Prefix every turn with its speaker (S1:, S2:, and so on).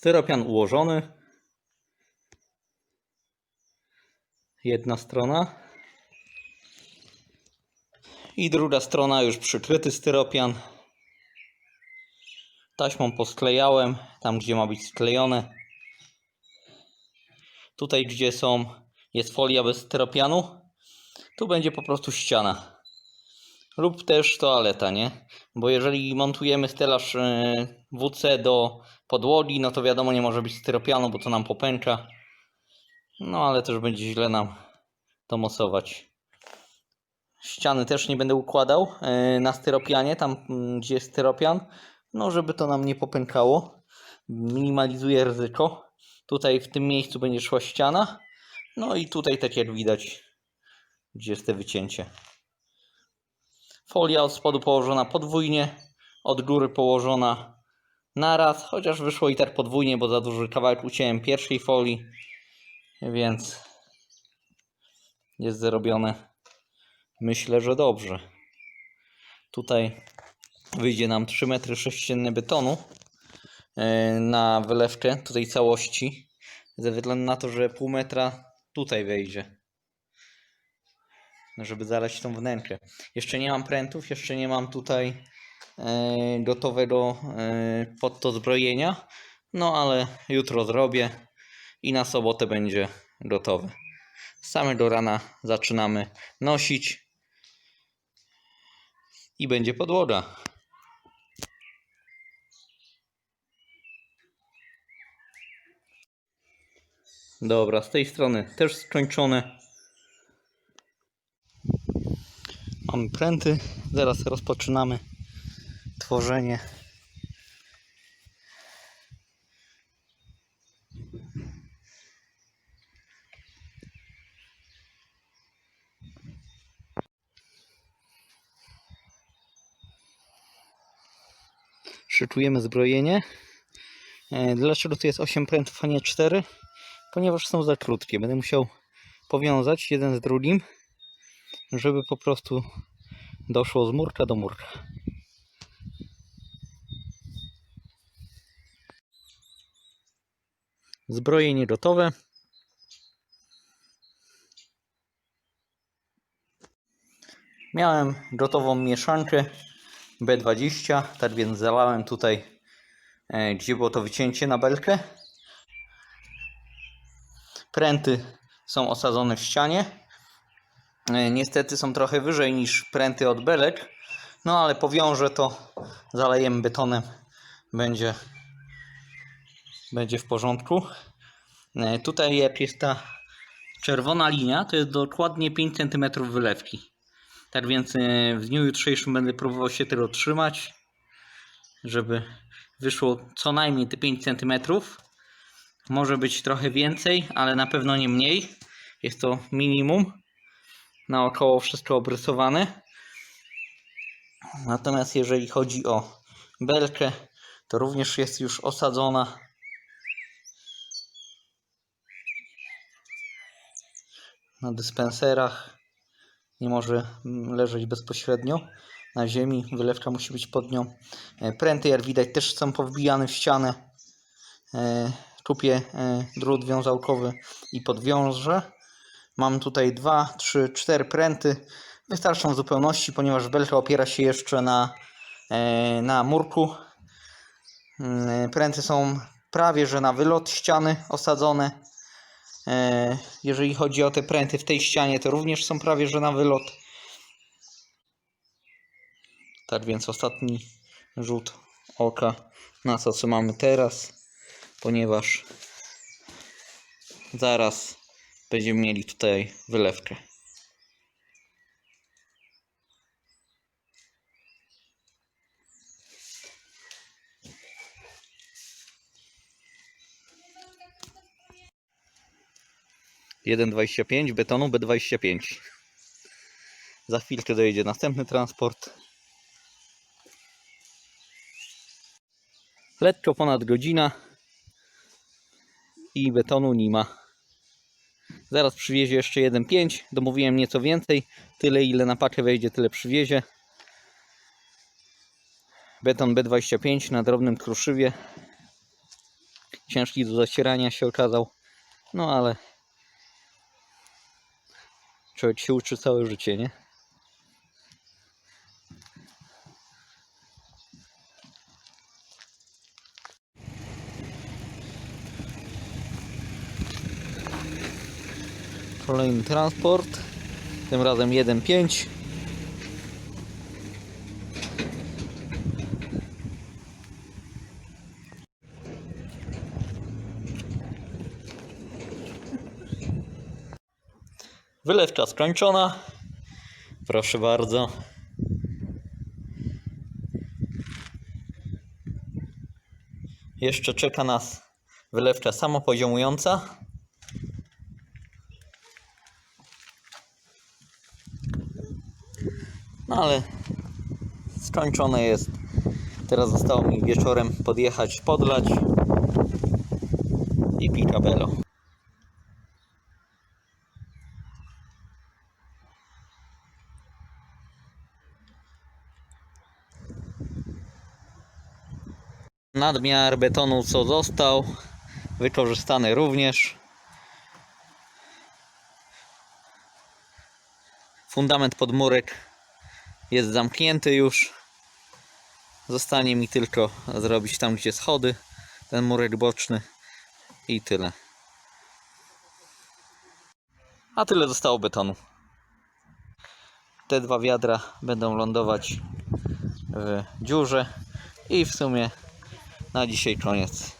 S1: Styropian ułożony. Jedna strona. I druga strona już przykryty styropian. Taśmą posklejałem, tam gdzie ma być sklejone. Tutaj gdzie są, jest folia bez styropianu, tu będzie po prostu ściana. Lub też toaleta, nie? Bo jeżeli montujemy stelaż e, WC do podłogi, no to wiadomo nie może być styropianu, bo to nam popęka. No ale też będzie źle nam to mocować. Ściany też nie będę układał e, na styropianie, tam mm, gdzie jest styropian, no żeby to nam nie popękało. Minimalizuje ryzyko. Tutaj w tym miejscu będzie szła ściana. No i tutaj tak jak widać, gdzie jest te wycięcie. Folia od spodu położona podwójnie, od góry położona naraz, chociaż wyszło i tak podwójnie, bo za duży kawałek uciąłem pierwszej folii, więc jest zrobione myślę, że dobrze. Tutaj wyjdzie nam 3 metry sześcienne betonu e, na wylewkę tutaj całości, ze względu na to, że pół metra tutaj wejdzie żeby zalać tą wnękę. Jeszcze nie mam prętów, jeszcze nie mam tutaj e, gotowego e, pod to zbrojenia, no ale jutro zrobię i na sobotę będzie gotowe. Z samego rana zaczynamy nosić i będzie podłoga. Dobra, z tej strony też skończone. Mamy pręty. Zaraz rozpoczynamy tworzenie. Szykujemy zbrojenie. E, Dlaczego tu jest 8 prętów, a nie 4? Ponieważ są za krótkie. Będę musiał powiązać jeden z drugim żeby po prostu doszło z murka do murka. Zbrojenie gotowe. Miałem gotową mieszankę B20, tak więc zalałem tutaj, e, gdzie było to wycięcie na belkę. Pręty są osadzone w ścianie. E, Niestety są trochę wyżej niż pręty od belek. No ale powiążę to, zalejemy betonem. Będzie, będzie w porządku. E, Tutaj jest ta czerwona linia, to jest dokładnie 5 cm wylewki. Tak więc e, w dniu jutrzejszym będę próbował się tego trzymać, żeby wyszło co najmniej te 5 cm. Może być trochę więcej, ale na pewno nie mniej. Jest to minimum naokoło wszystko obrysowane. Natomiast jeżeli chodzi o belkę, to również jest już osadzona. Na dyspenserach nie może leżeć bezpośrednio na ziemi. Wylewka musi być pod nią. E, Pręty, jak widać, też są powbijane w ścianę. E, Kupię e, drut wiązałkowy i podwiążę. Mam tutaj 2, 3, 4 pręty. Wystarczą w zupełności, ponieważ belka opiera się jeszcze na, e, na murku. Mm, Pręty są prawie że na wylot ściany osadzone. E, Jeżeli chodzi o te pręty w tej ścianie, to również są prawie że na wylot. Tak więc ostatni rzut oka na to, co mamy teraz, ponieważ zaraz będziemy mieli tutaj wylewkę. Jeden dwadzieścia pięć betonu B25. Za chwilkę dojedzie następny transport. Lekko ponad godzina i betonu nie ma. Zaraz przywiezie jeszcze 1,5. Domówiłem nieco więcej. Tyle ile na pakę wejdzie, tyle przywiezie. Beton B25 na drobnym kruszywie. ciężki do zacierania się okazał. No ale człowiek się uczy całe życie, nie? Kolejny transport. Tym razem 1.5. Wylewcza skończona. Proszę bardzo. Jeszcze czeka nas wylewcza samopoziomująca. No ale skończone jest. Teraz zostało mi wieczorem podjechać, podlać i picabello. Nadmiar betonu co został, wykorzystany również. Fundament podmurek jest zamknięty już. Zostanie mi tylko zrobić tam, gdzie schody, ten murek boczny i tyle. A tyle zostało betonu. Te dwa wiadra będą lądować w dziurze i w sumie na dzisiaj koniec.